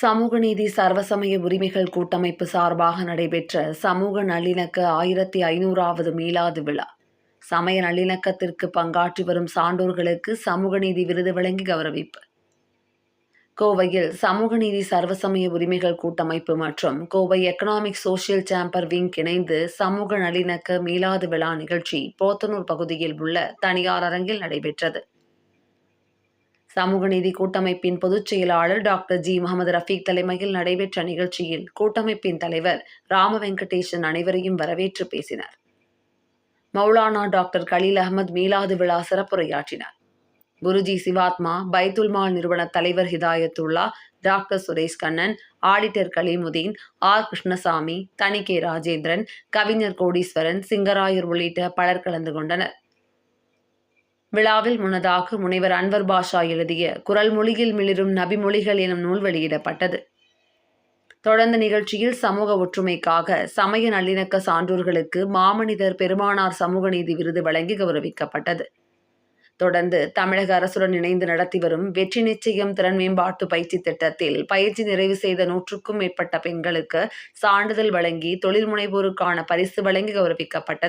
சமூக நீதி சர்வசமய உரிமைகள் கூட்டமைப்பு சார்பாக நடைபெற்ற சமூக நல்லிணக்க ஆயிரத்தி ஐநூறாவது மீளாது விழா. சமய நல்லிணக்கத்திற்கு பங்காற்றி வரும் சான்றோர்களுக்கு சமூக நீதி விருது வழங்கி கௌரவிப்பு. கோவையில் சமூக நீதி சர்வசமய உரிமைகள் கூட்டமைப்பு மற்றும் Kovai economic social chamber wing இணைந்து சமூக நல்லிணக்க மீளாது விழா நிகழ்ச்சி போத்தனூர் பகுதியில் உள்ள தனியார் அரங்கில் நடைபெற்றது. சமூக நீதி கூட்டமைப்பின் பொதுச் செயலாளர் டாக்டர் ஜி. முகமது ரஃபீக் தலைமையில் நடைபெற்ற நிகழ்ச்சியில் கூட்டமைப்பின் தலைவர் ராம வெங்கடேசன் அனைவரையும் வரவேற்று பேசினார். மௌலானா டாக்டர் கலீல் அகமது மீலாது விழா சிறப்புரையாற்றினார். குருஜி சிவாத்மா பைத்துல்மால் நிறுவன தலைவர் Hidayathulla doctor Suresh Kannan auditor Kaleemudeen R. Krishnasamy Thanigai Rajendran கவிஞர் கோடீஸ்வரன் சிங்கராயர் உள்ளிட்ட பலர் கலந்து கொண்டனர். விழாவில் முன்னதாக முனைவர் அன்வர் பாஷா எழுதிய குரல் மொழியில் மிளிரும் நபிமொழிகள் எனும் நூல் வெளியிடப்பட்டது. தொடர்ந்த நிகழ்ச்சியில் சமூக ஒற்றுமைக்காக சமய நல்லிணக்க சான்றோர்களுக்கு மாமனிதர் பெருமானார் சமூக நீதி விருது வழங்கி கௌரவிக்கப்பட்டது. தொடர்ந்து தமிழக அரசுடன் இணைந்து நடத்தி வரும் வெற்றி நிச்சயம் திறன் மேம்பாட்டு பயிற்சி திட்டத்தில் பயிற்சி நிறைவு செய்த நூற்றுக்கும் மேற்பட்ட பெண்களுக்கு சான்றிதழ் வழங்கி தொழில் முனைவோருக்கான பரிசு வழங்கி கௌரவிக்கப்பட்டது.